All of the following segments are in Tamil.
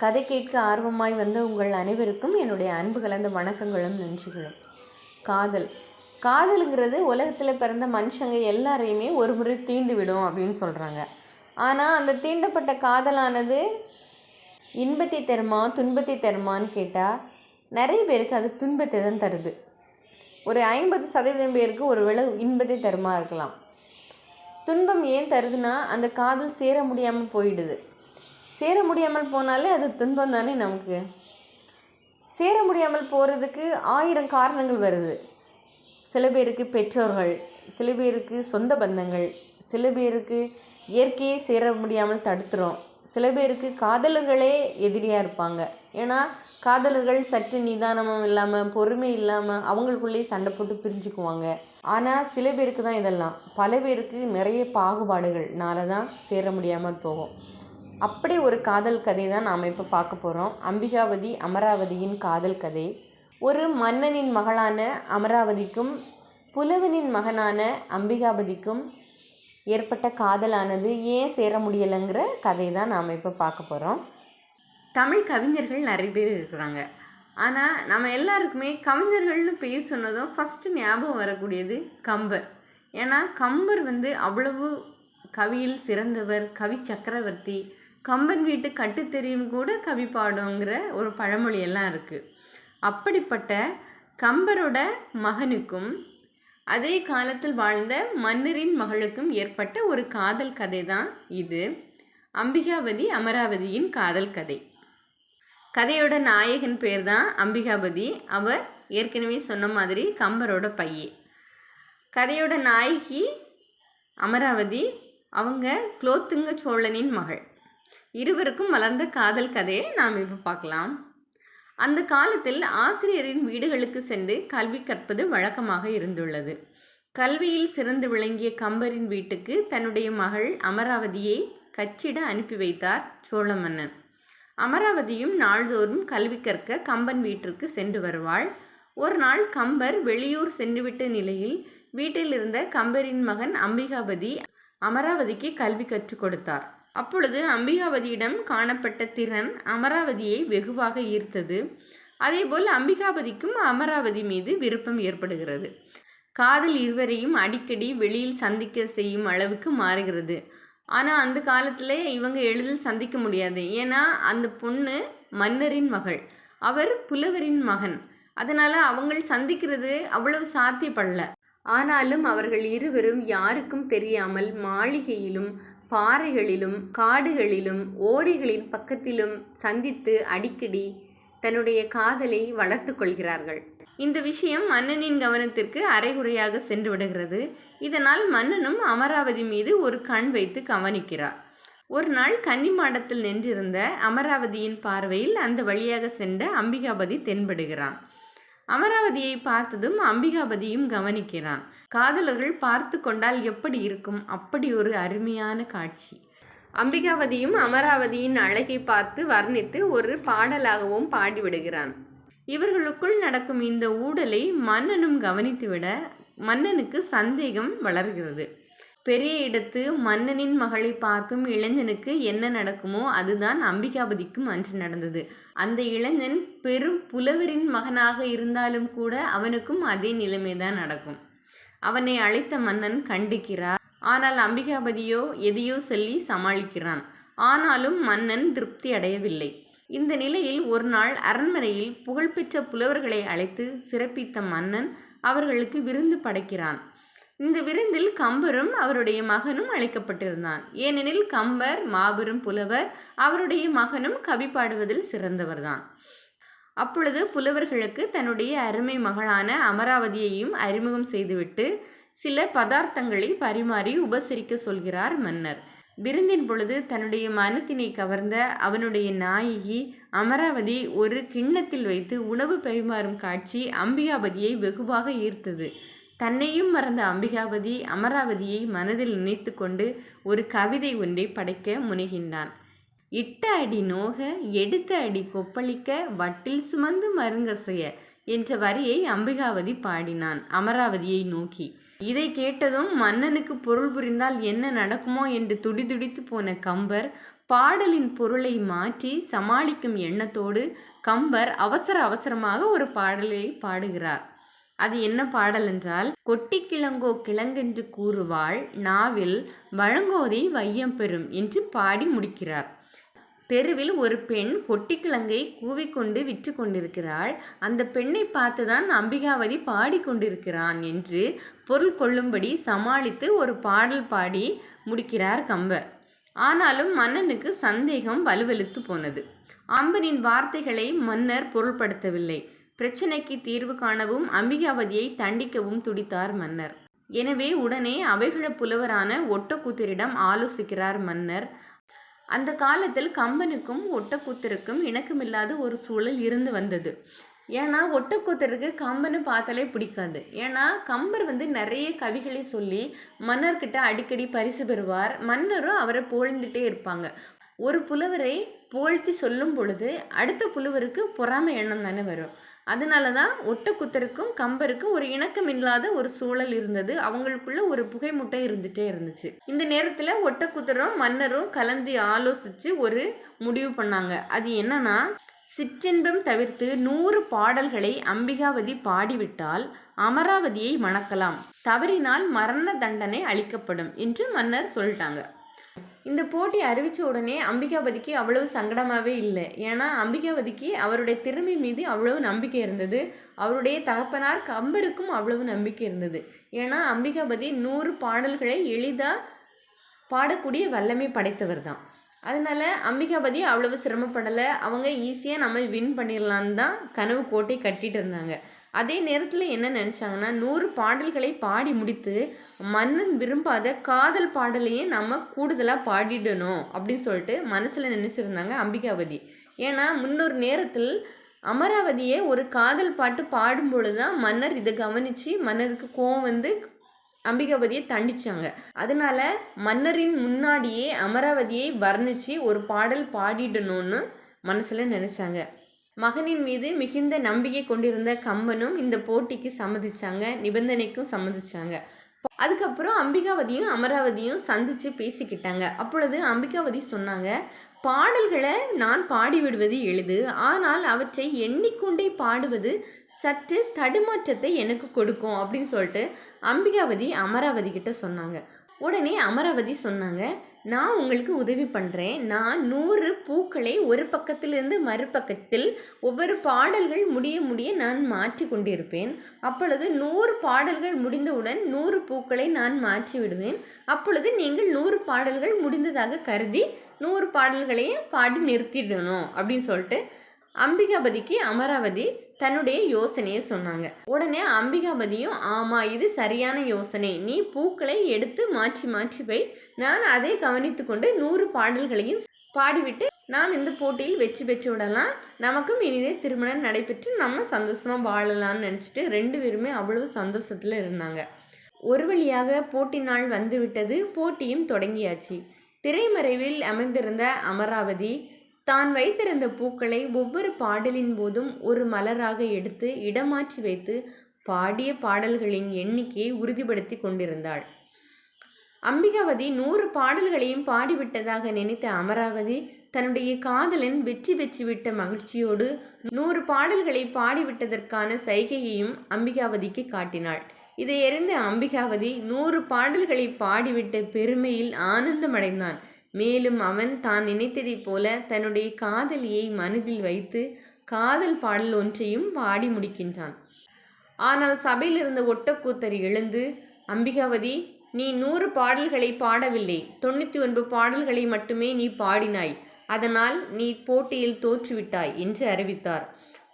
கதை கேட்க ஆர்வமாய் வந்த உங்கள் அனைவருக்கும் என்னுடைய அன்பு கலந்த வணக்கங்களும் நன்றிகளும் காதல். காதலுங்கிறது உலகத்தில் பிறந்த மனுஷங்க எல்லாரையுமே ஒரு முறை தீண்டு விடும் அப்படின்னு சொல்கிறாங்க ஆனால் அந்த தீண்டப்பட்ட காதலானது இன்பத்தை தருமா துன்பத்தை தருமான்னு கேட்டால் நிறைய பேருக்கு அது துன்பத்தை தான் தருது. ஒரு ஐம்பது சதவீதம் பேருக்கு ஒரு வேளை இன்பத்தை தருமா இருக்கலாம். துன்பம் ஏன் தருதுன்னா அந்த காதல் சேர முடியாமல் போயிடுது. சேர முடியாமல் போனாலே அது துன்பம் தானே நமக்கு? சேர முடியாமல் போகிறதுக்கு ஆயிரம் காரணங்கள் வருது. சில பேருக்கு பெற்றோர்கள் சில பேருக்கு சொந்த பந்தங்கள் சில பேருக்கு இயற்கையே சேர முடியாமல் தடுத்துரும் சில பேருக்கு காதலர்களே எதிரியாக இருப்பாங்க. ஏன்னா காதலர்கள் சற்று நிதானமும் இல்லாமல் பொறுமை இல்லாமல் அவங்களுக்குள்ளேயே சண்டை போட்டு பிரிஞ்சுக்குவாங்க. ஆனால் சில பேருக்கு தான் இதெல்லாம். பல பேருக்கு நிறைய பாகுபாடுகள்னால தான் சேர முடியாமல் போகும். அப்படி ஒரு காதல் கதை தான் நாம் இப்போ பார்க்க போகிறோம் அம்பிகாவதி அமராவதியின் காதல் கதை. ஒரு மன்னனின் மகளான அமராவதிக்கும் புலவனின் மகனான அம்பிகாபதிக்கும் ஏற்பட்ட காதலானது ஏன் சேர முடியலைங்கிற கதை தான் நாம் இப்போ பார்க்க போகிறோம் தமிழ் கவிஞர்கள் நிறைய பேர் இருக்கிறாங்க. ஆனால் நம்ம எல்லாருக்குமே கவிஞர்கள்னு பேர் சொன்னதும் ஃபஸ்ட்டு ஞாபகம் வரக்கூடியது கம்பர். ஏன்னா கம்பர் வந்து அவ்வளவு கவியில் சிறந்தவர் கவி சக்கரவர்த்தி கம்பன் வீட்டு கட்டுத்தெரியும் கூட கவி பாடுங்கிற ஒரு பழமொழி எல்லாம் இருக்குது அப்படிப்பட்ட கம்பரோட மகனுக்கும் அதே காலத்தில் வாழ்ந்த மன்னரின் மகளுக்கும் ஏற்பட்ட ஒரு காதல் கதை தான் இது. அம்பிகாவதி அமராவதியின் காதல் கதை. கதையோட நாயகன் பேர் தான் அம்பிகாபதி. அவர் ஏற்கனவே சொன்ன மாதிரி கம்பரோட பையே கதையோட நாயகி அமராவதி அவங்க குலோத்துங்க சோழனின் மகள். இருவருக்கும் மலர்ந்த காதல் கதையை நாம் இப்போ பார்க்கலாம். அந்த காலத்தில் ஆசிரியரின் வீடுகளுக்கு சென்று கல்வி கற்பது வழக்கமாக இருந்துள்ளது. கல்வியில் சிறந்து விளங்கிய கம்பரின் வீட்டுக்கு தன்னுடைய மகள் அமராவதியை கச்சிட அனுப்பி வைத்தார் சோழ மன்னன் அமராவதியும் நாள்தோறும் கல்வி கற்க கம்பன் வீட்டிற்கு சென்று வருவாள். ஒரு நாள் கம்பர் வெளியூர் சென்றுவிட்ட நிலையில் வீட்டில் இருந்த கம்பரின் மகன் அம்பிகாபதி அமராவதிக்கு கல்வி கற்றுக் கொடுத்தார். அப்பொழுது அம்பிகாபதியிடம் காணப்பட்ட திறன் அமராவதியை வெகுவாக ஈர்த்தது. அதேபோல் அம்பிகாபதிக்கும் அமராவதி மீது விருப்பம் ஏற்படுகிறது. காதல் இருவரையும் அடிக்கடி வெளியில் சந்திக்க செய்யும் அளவுக்கு மாறுகிறது. ஆனால் அந்த காலத்தில் இவங்க எளிதில் சந்திக்க முடியாது. ஏன்னா அந்த பொண்ணு மன்னரின் மகள். அவர் புலவரின் மகன். அதனால் அவங்கள் சந்திக்கிறது அவ்வளவு சாத்தியப்படல. ஆனாலும் அவர்கள் இருவரும் யாருக்கும் தெரியாமல் மாளிகையிலும் பாறைகளிலும் காடுகளிலும் ஓடைகளின் பக்கத்திலும் சந்தித்து அடிக்கடி தன்னுடைய காதலை வளர்த்து கொள்கிறார்கள். இந்த விஷயம் மன்னனின் கவனத்திற்கு அரைகுறையாக சென்று விடுகிறது. இதனால் மன்னனும் அமராவதி மீது ஒரு கண் வைத்து கவனிக்கிறார். ஒரு நாள் கன்னிமாடத்தில் நின்றிருந்த அமராவதியின் பார்வையில் அந்த வழியாக சென்ற அம்பிகாபதி தென்படுகிறான். அமராவதியை பார்த்ததும் அம்பிகாபதியும் கவனிக்கிறான். காதலர்கள் பார்த்து கொண்டால் எப்படி இருக்கும்? அப்படி ஒரு அருமையான காட்சி. அம்பிகாவதியும் அமராவதியின் அழகை பார்த்து வர்ணித்து ஒரு பாடலாகவும் பாடிவிடுகிறான். இவர்களுக்குள் நடக்கும் இந்த ஊடலை மன்னனும் கவனித்துவிட மன்னனுக்கு சந்தேகம் வளர்கிறது. பெரிய இடத்து மன்னனின் மகளை பார்க்கும் இளைஞனுக்கு என்ன நடக்குமோ அதுதான் அம்பிகாபதிக்கும் அன்று நடந்தது. அந்த இளைஞன் பெரும் புலவரின் மகனாக இருந்தாலும் கூட அவனுக்கும் அதே நிலைமைதான் நடக்கும். அவனை அழைத்த மன்னன் கண்டிக்கிறார். ஆனால் அம்பிகாபதியோ எதையோ சொல்லி சமாளிக்கிறான். ஆனாலும் மன்னன் திருப்தி அடையவில்லை. இந்த நிலையில் ஒரு நாள் அரண்மனையில் புகழ்பெற்ற புலவர்களை அழைத்து சிறப்பித்த மன்னன் அவர்களுக்கு விருந்து படைக்கிறான். இந்த விருந்தில் கம்பரும் அவருடைய மகனும் அழைக்கப்பட்டிருந்தான் ஏனெனில் கம்பர் மாபெரும் புலவர் அவருடைய மகனும் கவி பாடுவதில் சிறந்தவர்தான். அப்பொழுது புலவர்களுக்கு தன்னுடைய அருமை மகளான அமராவதியையும் அறிமுகம் செய்துவிட்டு சில பதார்த்தங்களை பரிமாறி உபசரிக்க சொல்கிறார் மன்னர். விருந்தின் பொழுது தன்னுடைய மனத்தினை கவர்ந்த அவனுடைய நாயகி அமராவதி ஒரு கிண்ணத்தில் வைத்து உணவு பரிமாறும் காட்சி அம்பிகாபதியை வெகுவாக ஈர்த்தது. தன்னையும் மறந்த அம்பிகாபதி அமராவதியை மனதில் நினைத்து கொண்டு ஒரு கவிதை ஒன்றை படைக்க முனைகின்றான். இட்ட அடி நோக எடுத்த அடி கொப்பளிக்க வட்டில் சுமந்து மருங்கசைய என்ற வரியை அம்பிகாவதி பாடினான் அமராவதியை நோக்கி. இதை கேட்டதும் மன்னனுக்கு பொருள் புரிந்தால் என்ன நடக்குமோ என்று துடிதுடித்து போன கம்பர் பாடலின் பொருளை மாற்றி சமாளிக்கும் எண்ணத்தோடு கம்பர் அவசர அவசரமாக ஒரு பாடலை பாடுகிறார். அது என்ன பாடல் என்றால் கொட்டி கிழங்கோ கிழங்கென்று கூறுவாள் நாவில் வழங்கோதை வையம் பெறும் என்று பாடி முடிக்கிறார். தெருவில் ஒரு பெண் கொட்டிக்கிழங்கை கூவிக்கொண்டு விற்று கொண்டிருக்கிறாள். அந்த பெண்ணை பார்த்துதான் அம்பிகாவதி பாடிக்கொண்டிருக்கிறான் என்று பொருள் கொள்ளும்படி சமாளித்து ஒரு பாடல் பாடி முடிக்கிறார் கம்பர். ஆனாலும் மன்னனுக்கு சந்தேகம் வலுவெழுத்து போனது. அம்பனின் வார்த்தைகளை மன்னர் பொருள்படுத்தவில்லை. பிரச்சனைக்கு தீர்வு காணவும் அம்பிகாவதியை தண்டிக்கவும் துடித்தார் மன்னர். எனவே உடனே அவைகள புலவரான ஒட்டக்கூத்தரிடம் ஆலோசிக்கிறார் மன்னர். அந்த காலத்தில் கம்பனுக்கும் ஒட்டக்கூத்தருக்கும் இணக்கமில்லாத ஒரு சூழல் இருந்து வந்தது. ஏன்னா ஒட்டக்கூத்தருக்கு கம்பனை பார்த்தாலே பிடிக்காது. ஏன்னா கம்பர் வந்து நிறைய கவிகளை சொல்லி மன்னர்கிட்ட அடிக்கடி பரிசு பெறுவார். மன்னரும் அவரை புகழ்ந்துட்டே இருப்பாங்க. ஒரு புலவரை புகழ்த்தி சொல்லும் பொழுது அடுத்த புலவருக்கு பொறாமை எண்ணம் தானே வரும். அதனால தான் ஒட்டக்குத்தருக்கும் கம்பருக்கும் ஒரு இணக்கம் இல்லாத ஒரு சூழல் இருந்தது. அவங்களுக்குள்ள ஒரு புகைமுட்டை இருந்துகிட்டே இருந்துச்சு. இந்த நேரத்தில் ஒட்டக்குத்தரும் மன்னரும் கலந்து ஆலோசித்து ஒரு முடிவு பண்ணாங்க. அது என்னன்னா சிற்றின்பம் தவிர்த்து நூறு பாடல்களை அம்பிகாவதி பாடிவிட்டால் அமராவதியை மணக்கலாம். தவறினால் மரண தண்டனை அளிக்கப்படும் என்று மன்னர் சொல்லிட்டாங்க. இந்த போட்டி அறிவித்த உடனே அம்பிகாபதிக்கு அவ்வளவு சங்கடமாகவே இல்லை. ஏன்னா அம்பிகாபதிக்கு அவருடைய திறமை மீது அவ்வளவு நம்பிக்கை இருந்தது. அவருடைய தகப்பனார் கம்பருக்கும் அவ்வளவு நம்பிக்கை இருந்தது. ஏன்னா அம்பிகாபதி நூறு பாடல்களை எளிதாக பாடக்கூடிய வல்லமை படைத்தவர் தான். அதனால அம்பிகாபதி அவ்வளவு சிரமப்படலை. அவங்க ஈஸியாக நம்ம வின் பண்ணிடலான்னு தான் கனவு கோட்டை கட்டிட்டு இருந்தாங்க. அதே நேரத்தில் என்ன நினச்சாங்கன்னா நூறு பாடல்களை பாடி முடித்து மன்னன் விரும்பாத காதல் பாடலையே நம்ம கூடுதலாக பாடிடணும் அப்படின்னு சொல்லிட்டு மனசில் நினச்சிருந்தாங்க அம்பிகாவதி ஏன்னா முன்னொரு நேரத்தில் அமராவதியை ஒரு காதல் பாட்டு பாடும்பொழுது தான் மன்னர் இதை கவனித்து மன்னருக்கு கோவம் வந்து அம்பிகாவதியை தண்டிச்சாங்க. அதனால மன்னரின் முன்னாடியே அமராவதியை வர்ணித்து ஒரு பாடல் பாடிடணும்னு மனசில் நினச்சாங்க. மகனின் மீது மிகுந்த நம்பிக்கை கொண்டிருந்த கம்பனும் இந்த போட்டிக்கு சம்மதிச்சாங்க நிபந்தனைக்கும் சம்மதிச்சாங்க. அதுக்கப்புறம் அம்பிகாவதியும் அமராவதியும் சந்தித்து பேசிக்கிட்டாங்க. அப்பொழுது அம்பிகாவதி சொன்னாங்க பாடல்களை நான் பாடிவிடுவது எளிது ஆனால் அவற்றை எண்ணிக்கொண்டே பாடுவது சற்று தடுமாற்றத்தை எனக்கு கொடுக்கும் அப்படின்னு சொல்லிட்டு அம்பிகாவதி அமராவதி கிட்ட சொன்னாங்க. உடனே அமராவதி சொன்னாங்க நான் உங்களுக்கு உதவி பண்ணுறேன் நான் நூறு பூக்களை ஒரு பக்கத்திலிருந்து மறுபக்கத்தில் ஒவ்வொரு பாடல்கள் முடிய முடிய நான் மாற்றி கொண்டிருப்பேன். அப்பொழுது நூறு பாடல்கள் முடிந்தவுடன் நூறு பூக்களை நான் மாற்றி விடுவேன். அப்பொழுது நீங்கள் நூறு பாடல்கள் முடிந்ததாக கருதி நூறு பாடல்களையும் பாடி நிறுத்திடணும் அப்படின்னு சொல்லிட்டு அம்பிகாபதிக்கு அமராவதி தன்னுடைய யோசனையை சொன்னாங்க. உடனே அம்பிகாபதியும் ஆமாம் இது சரியான யோசனை. நீ பூக்களை எடுத்து மாற்றி மாற்றி போய் நான் அதை கவனித்து கொண்டு நூறு பாடல்களையும் பாடிவிட்டு நாம் இந்த போட்டியில் வெற்றி பெற்று விடலாம். நமக்கும் இனிதே திருமணம் நடைபெற்று நம்ம சந்தோஷமாக வாழலாம்னு நினச்சிட்டு ரெண்டு பேருமே அவ்வளவு சந்தோஷத்தில் இருந்தாங்க. ஒரு வழியாக போட்டி நாள் வந்துவிட்டது. போட்டியும் தொடங்கியாச்சு. திரைமறைவில் அமைந்திருந்த அமராவதி தான் வைத்திருந்த பூக்களை ஒவ்வொரு பாடலின் போதும் ஒரு மலராக எடுத்து இடமாற்றி வைத்து பாடிய பாடல்களின் எண்ணிக்கையை உறுதிப்படுத்தி கொண்டிருந்தாள். அம்பிகாவதி நூறு பாடல்களையும் பாடிவிட்டதாக நினைத்த அமராவதி தன்னுடைய காதலன் வெற்றி பெற்றுவிட்ட மகிழ்ச்சியோடு நூறு பாடல்களை பாடிவிட்டதற்கான சைகையையும் அம்பிகாவதிக்கு காட்டினாள். இதை அறிந்த அம்பிகாவதி நூறு பாடல்களை பாடிவிட்ட பெருமையில் ஆனந்தமடைந்தான். மேலும் அவன் தான் நினைத்ததைப் போல தன்னுடைய காதலியை மனதில் வைத்து காதல் பாடல் ஒன்றையும் பாடி முடிக்கின்றான். ஆனால் சபையில் இருந்த ஒட்டக்கூத்தர் எழுந்து அம்பிகாவதி நீ நூறு பாடல்களை பாடவில்லை. தொண்ணூற்றி ஒன்பது பாடல்களை மட்டுமே நீ பாடினாய். அதனால் நீ போட்டியில் தோற்றுவிட்டாய் என்று அறிவித்தார்.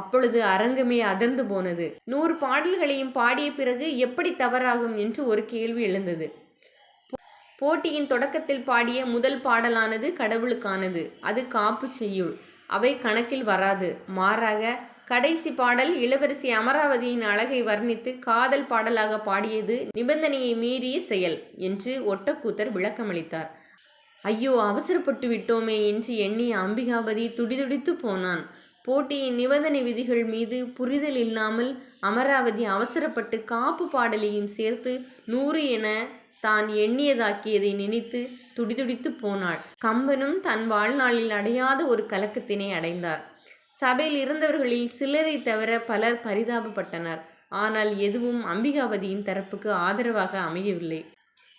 அப்பொழுது அரங்கமே அதர்ந்து போனது. நூறு பாடல்களையும் பாடிய பிறகு எப்படி தவறாகும் என்று ஒரு கேள்வி எழுந்தது. போட்டியின் தொடக்கத்தில் பாடிய முதல் பாடலானது கடவுளுக்கானது. அது காப்பு செய்யுள். அவை கணக்கில் வராது. மாறாக கடைசி பாடல் இளவரசி அமராவதியின் அழகை வர்ணித்து காதல் பாடலாக பாடியது நிபந்தனையை மீறிய செயல் என்று ஒட்டக்கூத்தர் விளக்கமளித்தார். ஐயோ அவசரப்பட்டு விட்டோமே என்று எண்ணி அம்பிகாபதி துடிதுடித்து போனான். போட்டியின் நிபந்தனை விதிகள் மீது புரிதல் இல்லாமல் அமராவதி அவசரப்பட்டு காப்பு பாடலையும் சேர்த்து நூறு என தான் எண்ணியதாக்கியதை நினைத்து துடிதுடித்து போனாள். கம்பனும் தன் வாழ்நாளில் அடையாத ஒரு கலக்கத்தினை அடைந்தார். சபையில் இருந்தவர்களில் சிலரை தவிர பலர் பரிதாபப்பட்டனர். ஆனால் எதுவும் அம்பிகாபதியின் தரப்புக்கு ஆதரவாக அமையவில்லை.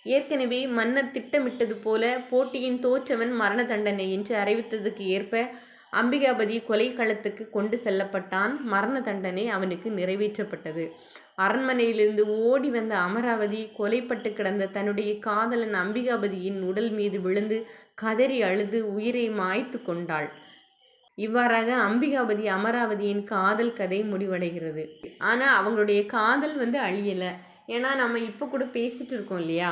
ஏற்கனவே மன்னர் திட்டமிட்டது போல போட்டியின் தோற்றவன் மரண தண்டனை என்று அறிவித்ததுக்கு ஏற்ப அம்பிகாபதி கொலை களத்துக்கு கொண்டு செல்லப்பட்டான். மரண தண்டனை அவனுக்கு நிறைவேற்றப்பட்டது. அரண்மனையிலிருந்து ஓடி வந்த அமராவதி கொலைப்பட்டு கிடந்த தன்னுடைய காதலன் அம்பிகாபதியின் உடல் மீது விழுந்து கதறி அழுது உயிரை மாய்த்து கொண்டாள். இவ்வாறாக அம்பிகாபதி அமராவதியின் காதல் கதை முடிவடைகிறது. ஆனால் அவங்களுடைய காதல் வந்து அழியலை. ஏன்னா நம்ம இப்போ கூட பேசிகிட்டு இருக்கோம் இல்லையா?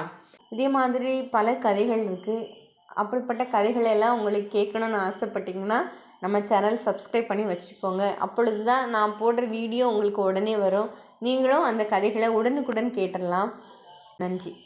இதே மாதிரி பல கதைகள் இருக்குது அப்படிப்பட்ட கதைகளெல்லாம் உங்களுக்கு கேட்கணும்னு ஆசைப்பட்டீங்கன்னா நம்ம சேனல் சப்ஸ்கிரைப் பண்ணி வச்சுக்கோங்க. அப்பொழுது தான் நான் போடுற வீடியோ உங்களுக்கு உடனே வரும். நீங்களும் அந்த கதைகளை உடனுக்குடன் கேட்டுடலாம். நன்றி.